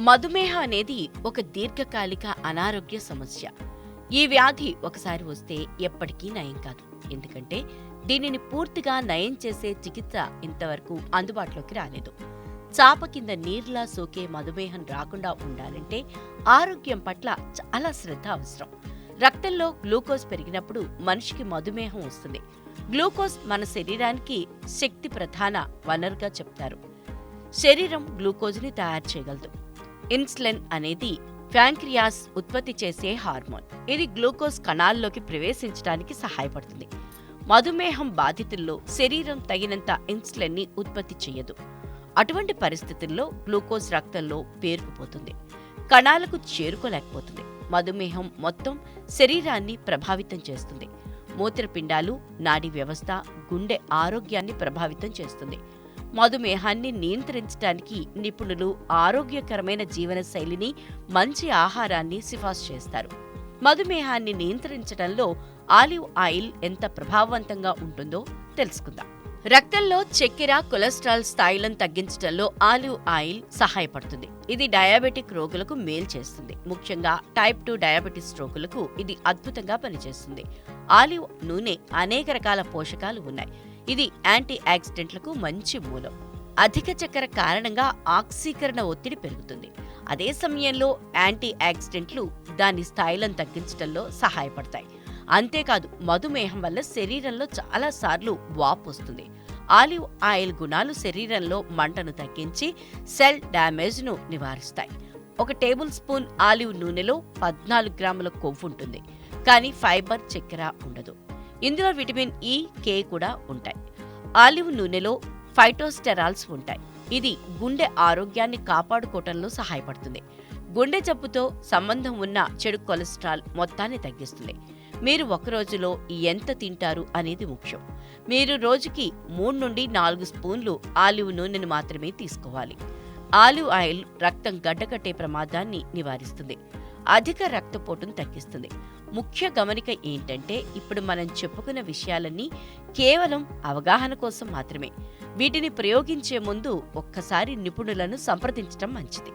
మధుమేహం అనేది ఒక దీర్ఘకాలిక అనారోగ్య సమస్య. ఈ వ్యాధి ఒకసారి వస్తే ఎప్పటికీ నయం కాదు. ఎందుకంటే దీనిని పూర్తిగా నయం చేసే చికిత్స ఇంతవరకు అందుబాటులోకి రాలేదు. చాప కింద నీర్లా సోకే మధుమేహం రాకుండా ఉండాలంటే ఆరోగ్యం పట్ల చాలా శ్రద్ధ అవసరం. రక్తంలో గ్లూకోజ్ పెరిగినప్పుడు మనిషికి మధుమేహం వస్తుంది. గ్లూకోజ్ మన శరీరానికి శక్తి ప్రధాన వనరుగా చెప్తారు. శరీరం గ్లూకోజ్ని తయారు చేయగలదు. ఇన్సులిన్ అనేది ప్యాంక్రియాస్ ఉత్పత్తి చేసే హార్మోన్. ఇది గ్లూకోజ్ కణాల్లోకి ప్రవేశించడానికి సహాయపడుతుంది. మధుమేహం బాధితుల్లో శరీరం తగినంత ఇన్సులిన్ని ఉత్పత్తి చేయదు. అటువంటి పరిస్థితుల్లో గ్లూకోజ్ రక్తంలో పేరుకుపోతుంది కణాలకు చేరుకోలేకపోతుంది. మధుమేహం మొత్తం శరీరాన్ని ప్రభావితం చేస్తుంది. మూత్రపిండాలు నాడీ వ్యవస్థ గుండె ఆరోగ్యాన్ని ప్రభావితం చేస్తుంది. మధుమేహాన్ని నియంత్రించడానికి నిపుణులు ఆరోగ్యకరమైన జీవనశైలిని మంచి ఆహారాన్ని సిఫార్సు చేస్తారు. మధుమేహాన్ని నియంత్రించడంలో ఆలివ్ ఆయిల్ ఎంత ప్రభావవంతంగా ఉంటుందో తెలుసుకుందాం. రక్తంలో చక్కెర కొలెస్ట్రాల్ స్థాయిలను తగ్గించడంలో ఆలివ్ ఆయిల్ సహాయపడుతుంది. ఇది డయాబెటిక్ రోగులకు మేలు చేస్తుంది. ముఖ్యంగా టైప్ టూ డయాబెటిస్ రోగులకు ఇది అద్భుతంగా పనిచేస్తుంది. ఆలివ్ నూనె అనేక రకాల పోషకాలు ఉన్నాయి. ఇది యాంటీ ఆక్సిడెంట్లకు మంచి మూలం. అధిక చక్కెర కారణంగా ఆక్సీకరణ ఒత్తిడి పెరుగుతుంది. అదే సమయంలో యాంటీ ఆక్సిడెంట్లు దాని స్థాయిలను తగ్గించడంలో సహాయపడతాయి. అంతేకాదు మధుమేహం వల్ల శరీరంలో చాలా సార్లు వాపు వస్తుంది. ఆలివ్ ఆయిల్ గుణాలు శరీరంలో మంటను తగ్గించి సెల్ డ్యామేజ్ను నివారిస్తాయి. ఒక టేబుల్ స్పూన్ ఆలివ్ నూనెలో పద్నాలుగు గ్రాముల కొవ్వు ఉంటుంది. కానీ ఫైబర్ చక్కెర ఉండదు. ఇందులో విటమిన్ e, ఈ కే కూడా ఉంటాయి. ఆలివ్ నూనెలో ఫైటోస్టెరాల్స్ ఉంటాయి. ఇది గుండె ఆరోగ్యాన్ని కాపాడుకోవటంలో సహాయపడుతుంది. గుండె జబ్బుతో సంబంధం ఉన్న చెడు కొలెస్ట్రాల్ మొత్తాన్ని తగ్గిస్తుంది. మీరు ఒక రోజులో ఎంత తింటారు అనేది ముఖ్యం. మీరు రోజుకి మూడు నుండి నాలుగు స్పూన్లు ఆలివ్ నూనెను మాత్రమే తీసుకోవాలి. ఆలివ్ ఆయిల్ రక్తం గడ్డకట్టే ప్రమాదాన్ని నివారిస్తుంది. అధిక రక్తపోటును తగ్గిస్తుంది. ముఖ్య గమనిక ఏంటంటే ఇప్పుడు మనం చెప్పుకున్న విషయాలన్నీ కేవలం అవగాహన కోసం మాత్రమే. వీటిని ప్రయోగించే ముందు ఒక్కసారి నిపుణులను సంప్రదించడం మంచిది.